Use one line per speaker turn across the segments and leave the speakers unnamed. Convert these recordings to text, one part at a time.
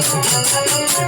はい。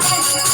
Thank you.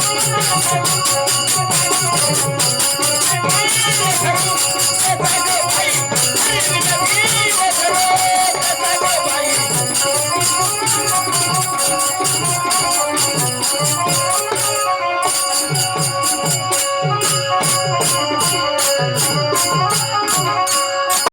Thank you.